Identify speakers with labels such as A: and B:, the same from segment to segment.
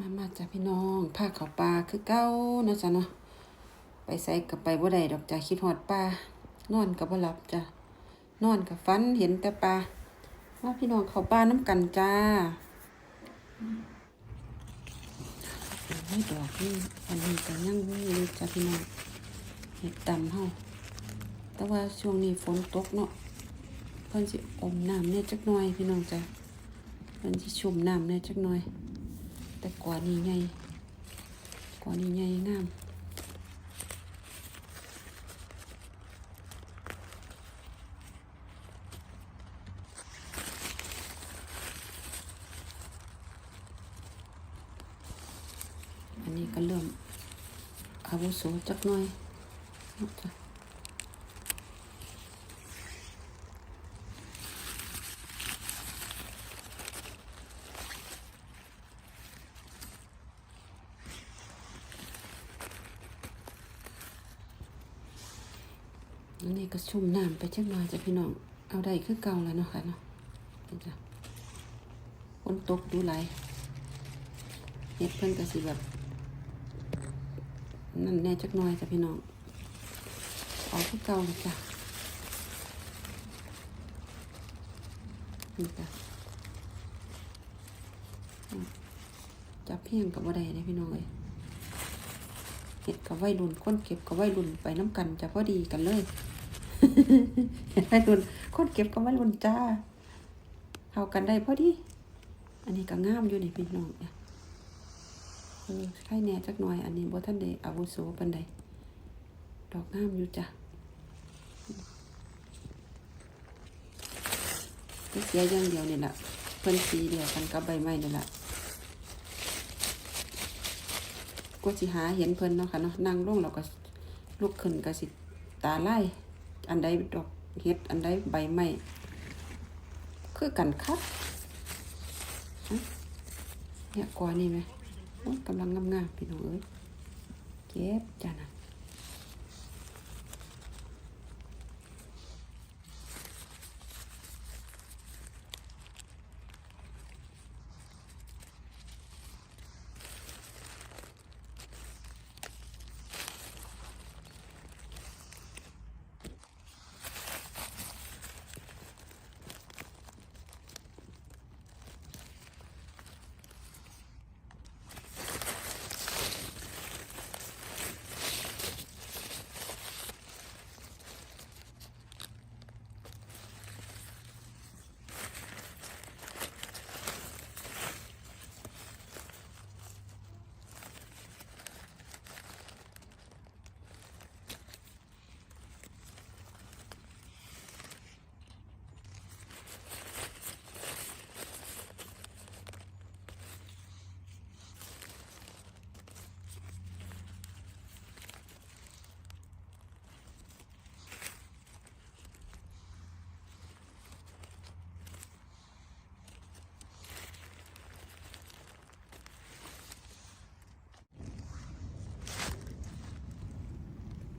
A: มามาจ้ะพี่น้องพาเขาปลาคือเก้าเนาะจ้ะเนาะไปใส่กับไปบ่ได้ดอกจ้ะคิดฮอดปลานอนกับบ่หลับจ้ะนอนกับฝันเห็นแต่ปลามาพี่น้องเขาปลาน้ำกันจ้าไม่ดอกนี่อันนี้ก็ยังมีอยู่จ้ะพี่น้องเห็ดดำเฮาแต่ว่าช่วงนี้ฝนตกเนาะเพิ่นสิอมน้ำเนี่ยจักหน่อยพี่น้องจ้ะเพิ่นสิชุ่มน้ำเนี่ยจักหน่อย แต่กว่านี้ใหญ่กว่านี้ใหญ่งามอันนี้ก็เริ่มอาวุโสจักหน่อยเอาจ้ะ อันนี้ก็ชุ่มน้ำไปจักหน่อยจ้ะพี่น้อง เอาได้คือเก่าแล้วเนาะค่ะเนาะนี่จ้ะฝนตกดูไหลเฮ็ดเพิ่นก็สิแบบนั่นแน่จักหน่อยจ้ะพี่น้องเอาคือเก่าเลยจ้ะนี่จ้ะจับเพียงกับว่าใดเลยพี่น้องเลยเห็ดกับไว้รุ่นคนเก็บกับไว้รุ่นไปน้ำกันจะพอดีกันเลย เห็ดไว้รุ่นคนเก็บกับไว้รุ่นจ้าเข้ากันได้พอดี อันนี้ก็งามอยู่นี่พี่น้องเนี่ยเออใช่แน่จักหน่อยอันนี้บ่ท่านได้อาวุโสปานใดดอกงามอยู่จ้ะก็เสียอย่างเดียวนี่แหละเพิ่นสีเดียวกันกับใบไม้นี่แหละก็สิหาเห็นเพิ่นเนาะค่ะเนาะนั่งลงแล้วก็ลุกขึ้นก็สิตาไล่ อันใดดอกเฮ็ดอันใดใบไม้คือกันคัดเนี่ยกว่านี่ไหมกำลังงามๆพี่น้องเอ้ยเก็บจ้านะ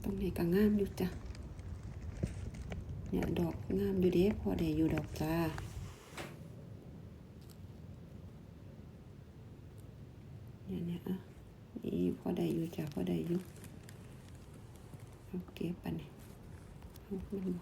A: ตรงไหนก็งามอยู่จ้ะเนี่ยดอกงามอยู่เด้พอได้อยู่ดอกจ้าเนี่ยเนี่ยอะนี่พอได้อยู่จ้ะพอได้อยู่เอาเก็บไปนี่เอามัน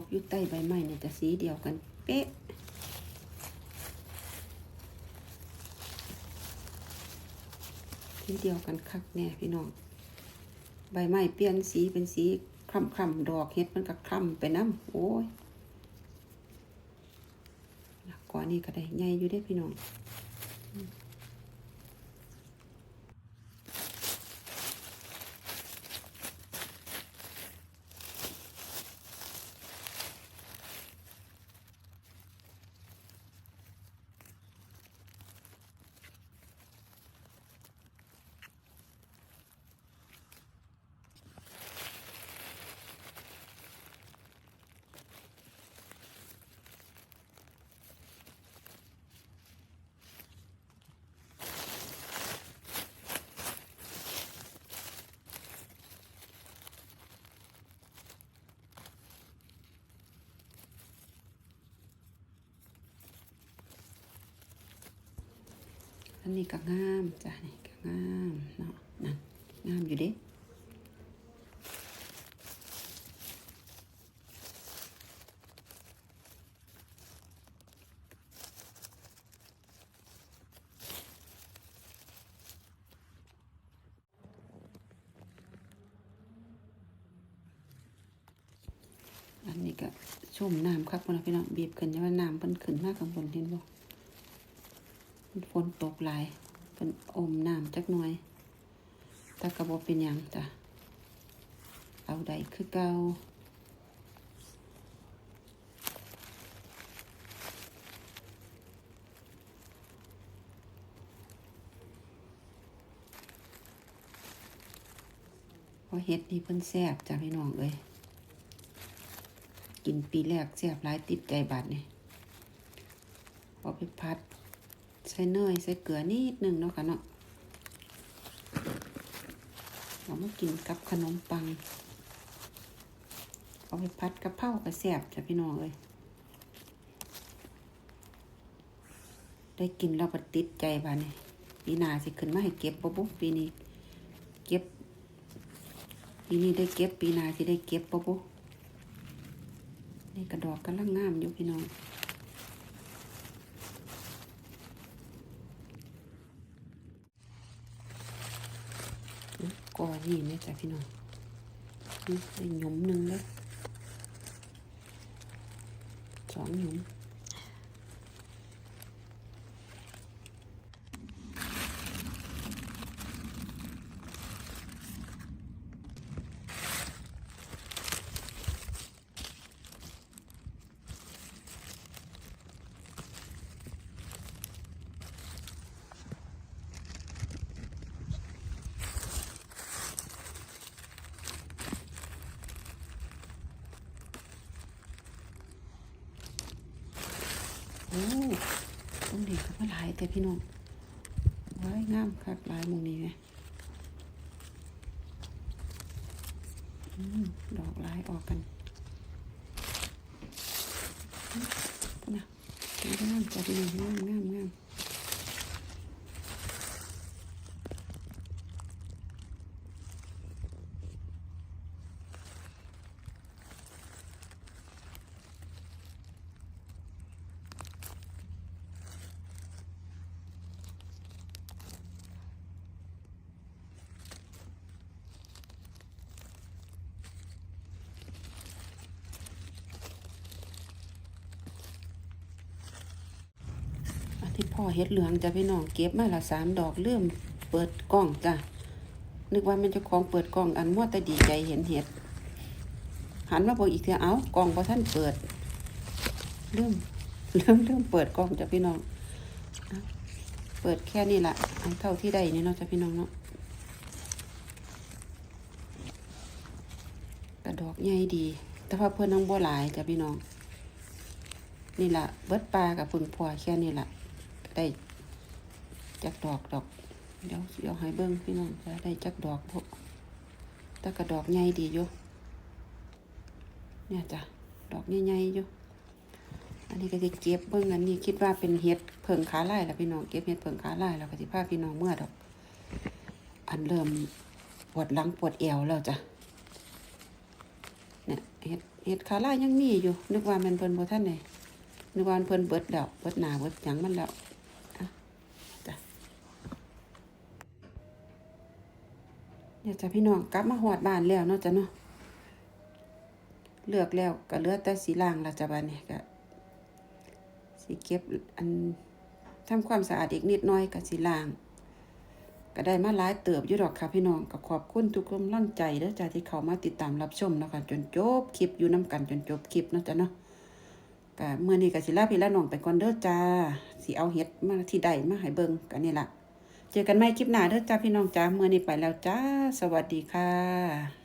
A: ก็ลบอยู่ใต้ใบไม้เนี่ยจะสีเดียวกันเป๊ะสีเดียวกันคักแน่พี่น้อง ใบไม้เปลี่ยนสีเป็นสีคล้ำคล้ำดอกเห็ดมันก็คล้ำไปน้ำโอ้ยก่อนนี้ก็ได้ใหญ่อยู่ได้พี่น้อง นนี้ก็งามจ้ะนี่ก็งามเนาะนั่นงามอยู่ด้อันนี้ก็ชุ่มน้ำครับพี่น้องบีบขึ้นจะว่าน้ำเพิ่นขึ้นมากข้างบนเห็นบ่ ฝนตกหลายเพิ่นอมน้ำจักหน่อยต่กระบอกเป็นหยังจ้ะเอาได้คือเกาเพราะเฮ็ดนี่เพิ่นแซ่บจ้ะพี่น้องเอ้ยกินปีแรกแซ่บหลายติดใจบาดนี่เอาไปพัด ใส่เนยใส่เกลือนิดหนึงเนาะค่ะเนาะเอามากินกับขนมปัง เอาไปพัดกะเพราก็แซบจ้ะพี่น้องเอ้ยได้กินแล้วก็ติดใจบานี่ปีหน้าสิขึ้นมาให้เก็บบ่บุปีนี้ เก็บ ปีนี้ได้เก็บปีหน้าสิได้เก็บบ่บุนี่กระดอกกำลังงามอยู่พี่น้อง ก่อนี่แม่จ้ะพี่น้องนี่หยุมหนึ่งเลยสองหยุมโอ้ ต้นเด็กก็มาหลายแต่พี่น้องว้ายงามคักหลายมุงนี้ไงดอกลายออกกันนะงามจัดเลยงามงามงาม อันที่พ่อเฮ็ดเหลืองจ้ะพี่น้องเก็บมาละสามดอกเริ่มเปิดกล้องจ้ะนึกว่ามันจะของเปิดกล้องอันมั่วแต่ดีใจเห็นเห็ดหันมาบอกอีกเถอะเอ้ากล้องพอท่านเปิดเริ่มเริ่มเริ่มเปิดกล้องจ้ะพี่น้องเปิดแค่นี้ละเอาเท่าที่ได้นี่เนาะจ้ะพี่น้องเนาะกระดอกใหญ่ดี แต่ว่าเพื่อนน้องบัวหลายจ้ะพี่น้อง นี่ละเบิดปลากับพึ่งพอแค่นี้ละ ได้จักดอกดอก เดี๋ยวเดี๋ยวให้เบิ้งพี่น้องจะได้จักดอกพวกต่กระดอกใหญ่ดีอยู่เนี่ยจ้ะดอกใหญ่ๆอยู่อันนี้ก็จะเก็บเบิ้งอันนี้คิดว่าเป็นเห็ดเพิงขาไล่ละพี่น้องเก็บเห็ดเพิงขาไล่แล้วก็สิพาพี่น้องเมื่อดอก อันเริ่มปวดหลังปวดเอวแล้วจ้ะเนี่ยเห็ดเห็ดขาล่ายังมีอยู่ นึกว่ามันเพิ่นบ่ท่านไหนนึกว่าเพิ่นเบิดแล้วเบิดหนาเบิดหยังมันแล้วอะจ้ะ เนี่ยจ้ะพี่น้องกลับมาหอดบ้านแล้วเนาะจ้ะเนาะเลือกแล้วก็เลือแต่สีล่างและจ้ะบัดนี้ก็สิเก็บอันทำความสะอาดอีกนิดหน่อยก็สิล่าง ก็ได้มาหลายเติบอยู่ดอกค่ะพี่น้องก็ขอบคุณทุกกำลังใจเด้อจ้าที่เขามาติดตามรับชมนะคะจนจบคลิปอยู่น้กันจนจบคลิปเนาะจ้ะเนาะก็เมื่อนี้ก็สิลาพี่ละน้องไปก่อนเด้อจ้าสิเอาเฮ็ดมาที่ใดมาให้เบิ่งกันนี่แหละ เจอกันใหม่คลิปหน้าเด้อจ้าพี่น้องจ้าเมื่อนี้ไปแล้วจ้า สวัสดีค่ะ